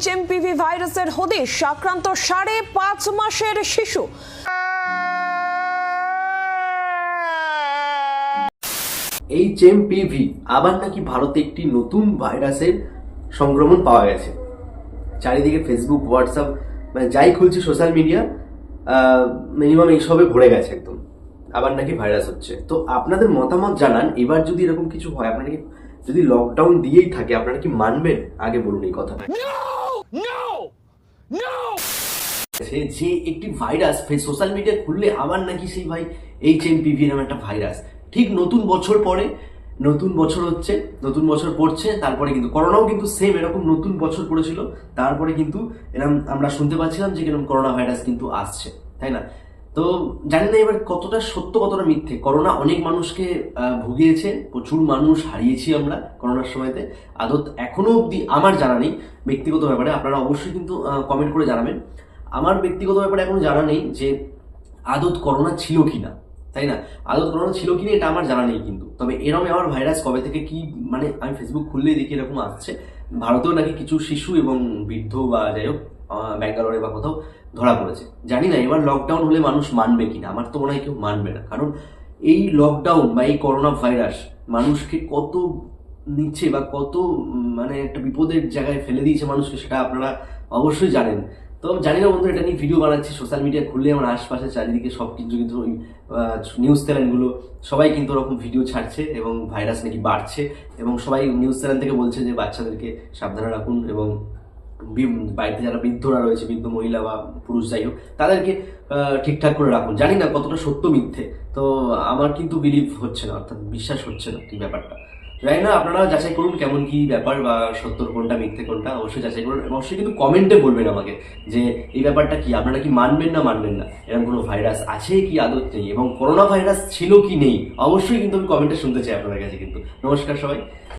HMPV ভাইরাসের হদিশ, আক্রান্ত সাড়ে পাঁচ মাসের শিশু। এইচ এম আবার নাকি ভারতে একটি নতুন ভাইরাসের সংক্রমণ পাওয়া গেছে। চারিদিকে ফেসবুক হোয়াটসঅ্যাপ মানে যাই খুলছি সোশ্যাল মিডিয়া মিনিমাম এইসবে ভরে গেছে একদম। আবার নাকি ভাইরাস হচ্ছে। তো আপনাদের মতামত জানান। এবার যদি এরকম কিছু হয়, আপনারা যদি লকডাউন দিয়েই থাকে, আপনারা কি মানবেন? আগে বলুন এই কথাটা। যে একটি ভাইরাস সোশ্যাল মিডিয়া খুললে আবার নাকি সেই ভাই এইচ এম পিভি নামে একটা ভাইরাস। ঠিক নতুন বছর পরে, নতুন বছর হচ্ছে, নতুন বছর পড়ছে, তারপরে কিন্তু করোনাও কিন্তু সেম এরকম নতুন বছর পড়েছিল, তারপরে কিন্তু এরকম আমরা শুনতে পাচ্ছিলাম যে কীরকম করোনা ভাইরাস কিন্তু আসছে, তাই না? তো জানি না এবার কতটা সত্য, কতটা মিথ্যে। করোনা অনেক মানুষকে ভুগিয়েছে, প্রচুর মানুষ হারিয়েছি আমরা করোনার সময়তে। আদত এখনও অবধি আমার জানা নেই ব্যক্তিগত ব্যাপারে, আপনারা অবশ্যই কিন্তু কমেন্ট করে জানাবেন। আমার ব্যক্তিগত ব্যাপারে এখনও জানা নেই যে আদত করোনা ছিল কি না তাই না? আদত করোনা ছিল কি না এটা আমার জানা নেই কিন্তু। তবে এরকম আমার ভাইরাস কবে থেকে কি মানে আমি ফেসবুক খুললেই দেখি এরকম আসছে। ভারতেও নাকি কিছু শিশু এবং বৃদ্ধ বা যাই হোক ব্যাঙ্গালোরে বা কোথাও ধরা পড়েছে। জানি না, এবার লকডাউন হলে মানুষ মানবে কিনা? আমার তো মনে হয় কেউ মানবে না। কারণ এই লকডাউন বা এই করোনা ভাইরাস মানুষকে কত নিচ্ছে বা কত মানে একটা বিপদের জায়গায় ফেলে দিয়েছে মানুষকে সেটা আপনারা অবশ্যই জানেন। তো জানি না বন্ধু, এটা নিয়ে ভিডিও বানাচ্ছি সোশ্যাল মিডিয়া খুললে আমার আশপাশে চারিদিকে সব কিছু কিন্তু ওই নিউজ চ্যানেলগুলো সবাই কিন্তু ওরকম ভিডিও ছাড়ছে এবং ভাইরাস নাকি বাড়ছে এবং সবাই নিউজ চ্যানেল থেকে বলছে যে বাচ্চাদেরকে সাবধানে রাখুন এবং বাড়িতে যারা বৃদ্ধরা রয়েছে, বৃদ্ধ মহিলা বা পুরুষ যাই হোক, তাদেরকে ঠিকঠাক করে রাখুন। জানি না কতটা সত্য মিথ্যে, তো আমার কিন্তু বিলিভ হচ্ছে না, অর্থাৎ বিশ্বাস হচ্ছে না কি ব্যাপারটা। জানি না, আপনারা যাচাই করুন কেমন কি ব্যাপার বা সত্য কোনটা, মিথ্যে কোনটা, অবশ্যই যাচাই করুন। অবশ্যই কিন্তু কমেন্টে বলবেন আমাকে যে এই ব্যাপারটা কি, আপনারা কি মানবেন না মানবেন না? এরকম কোনো ভাইরাস আছে কি আদত নেই? এবং করোনা ভাইরাস ছিল কি নেই? অবশ্যই কিন্তু আমি কমেন্টে শুনতে চাই আপনাদের কাছে কিন্তু। নমস্কার সবাই।